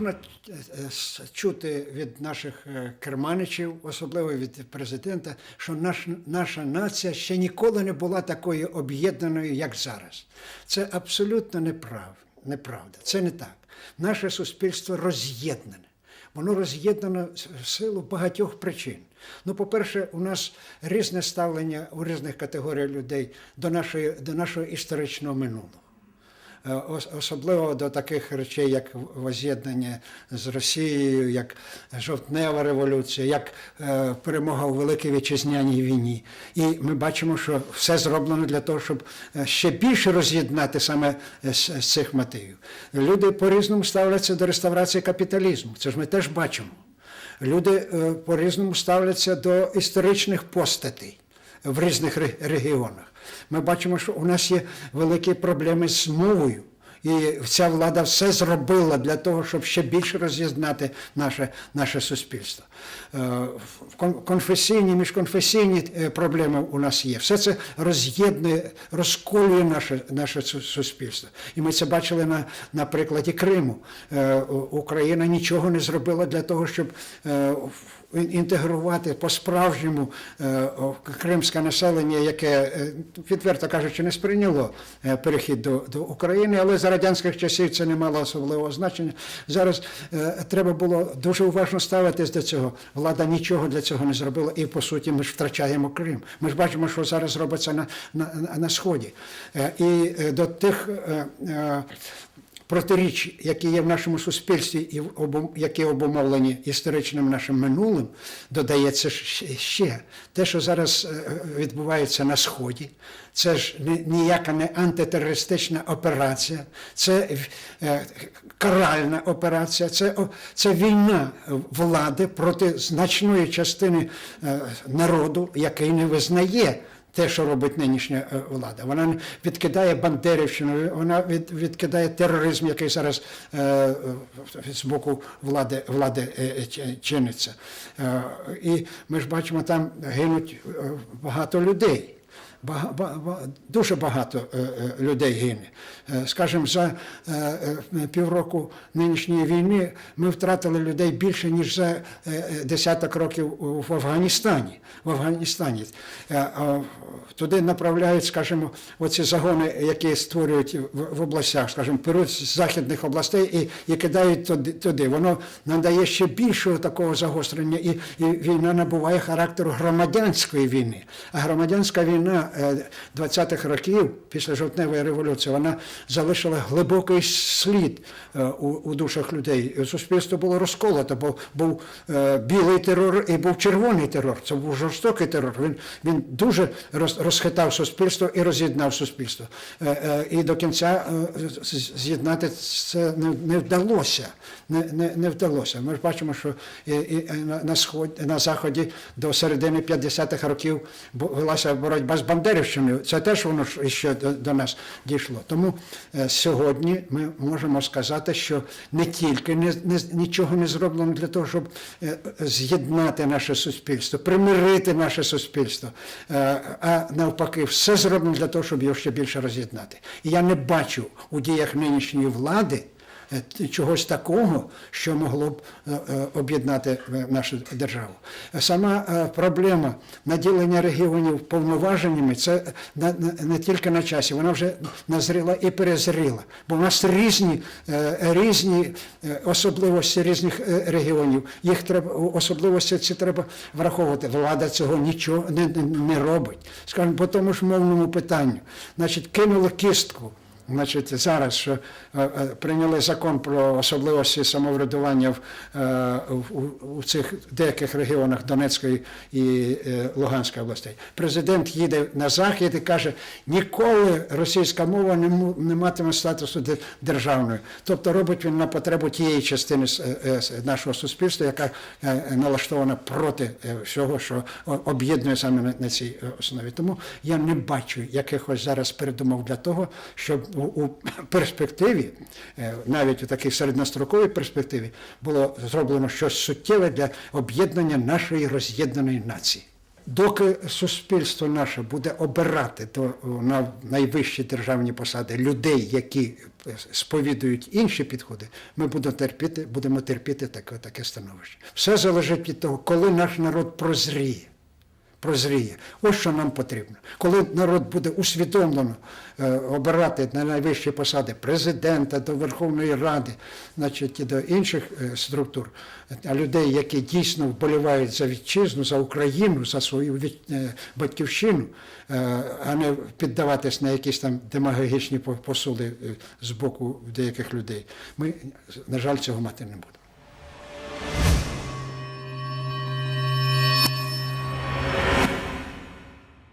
можна е, чути від наших е, керманичів, особливо від президента, що наш, наша нація ще ніколи не була такою об'єднаною, як зараз. Це абсолютно неправ, неправда. Це не так. Наше суспільство роз'єднане. Воно роз'єднано в силу багатьох причин. Ну, по-перше, у нас різне ставлення у різних категорій людей до, нашої, до нашого історичного минулого. Е, ос- Особливо до таких речей, як воз'єднання з Росією, як жовтнева революція, як е, перемога у Великій Вітчизняній війні. І ми бачимо, що все зроблено для того, щоб е, ще більше роз'єднати саме з, цих мотивів. Люди по-різному ставляться до реставрації капіталізму. Це ж ми теж бачимо. Люди е, по-різному ставляться до історичних постатей в різних регіонах. Ми бачимо, що у нас є великі проблеми з мовою. І ця влада все зробила для того, щоб ще більше роз'єднати наше, наше суспільство. Е, Конфесійні, міжконфесійні е, проблеми у нас є. Все це роз'єднує, розколює наше, наше суспільство. І ми це бачили на, на прикладі Криму. Е, Україна нічого не зробила для того, щоб інтегрувати по-справжньому е, кримське населення, яке, е, відверто кажучи, не сприйняло е, перехід до, до України, але за радянських часів це не мало особливого значення. Зараз треба було дуже уважно ставитись до цього. Влада нічого для цього не зробила, і по суті ми ж втрачаємо Крим. Ми ж бачимо, що зараз робиться на, на, на- сході. І до тих. Протиріч, які є в нашому суспільстві, і які обумовлені історичним нашим минулим, додається ще те, що зараз е, відбувається на сході. Це ж ні- ніяка не антитерористична операція, це е, каральна операція, це, це війна влади проти значної частини е, народу, який не визнає те, що робить нинішня е, влада. Вона відкидає бандерівщину, вона від, відкидає тероризм, який зараз е, е, з боку влади, влади е, чиниться. Е, і ми ж бачимо, там гинуть багато людей. Дуже багато е, е, людей гине. Е, Скажімо, за півроку нинішньої війни ми втратили людей більше, ніж за десяток років в Афганістані. В Афганістані. Туди направляють, скажімо, оці загони, які створюють в, областях, скажімо, беруть з західних областей і, і кидають туди, туди. Воно надає ще більшого такого загострення, і, і війна набуває характеру громадянської війни. А громадянська війна 20-х років після жовтневої революції вона залишила глибокий слід е, у, душах людей. Суспільство було розколото, бо був е, білий терор і був червоний терор. Це був жорстокий терор. Він, він дуже роз, розхитав суспільство і роз'єднав суспільство. Е, е, і до кінця е, з'єднати це не, вдалося. Не, не, не вдалося. Ми ж бачимо, що і, і на, на, сход, на заході до середини 50-х років велася боротьба з Бандерівщиною. Це теж воно ж ще до, до нас дійшло. Тому е, сьогодні ми можемо сказати, що не тільки не, не, нічого не зроблено для того, щоб е, з'єднати наше суспільство, примирити наше суспільство, е, а навпаки, все зроблено для того, щоб його ще більше роз'єднати. І я не бачу у діях нинішньої влади. Е, Чогось такого, що могло б е, е, об'єднати нашу державу. Сама проблема наділення регіонів повноваженнями це не тільки на часі, вона вже назріла і перезріла. Бо в нас різні, різні особливості різних регіонів. Їх треба особливості ці треба враховувати. Влада цього нічого не, не робить. Скажімо, по тому ж мовному питанню. Значить, кинули кістку. Значить, зараз е, е, прийняли закон про особливості самоврядування в, е, в, у цих деяких регіонах Донецької і Луганської областей. Президент їде на захід і каже, ніколи російська мова не, не матиме статусу де- державної. Тобто робить він на потребу тієї частини нашого суспільства, яка налаштована проти всього, що об'єднує саме на, цій основі. Тому я не бачу якихось зараз передумов для того, щоб у, перспективі, е, навіть у такій середньостроковій перспективі, було зроблено щось суттєве для об'єднання нашої роз'єднаної нації. доки суспільство наше буде обирати до, на найвищі державні посади людей, які е, сповідують інші підходи, ми будемо терпіти, будемо терпіти таке, таке становище. Все залежить від того, коли наш народ прозріє. Прозріє. Ось що нам потрібно. Коли народ буде усвідомлено е, обирати на найвищі посади президента, до Верховної Ради, значить, і до інших е, структур, а людей, які дійсно вболівають за вітчизну, за Україну, за свою е, батьківщину, а не піддаватись на якісь там демагогічні по- посуди е, з боку деяких людей, ми, на жаль, цього мати не будемо.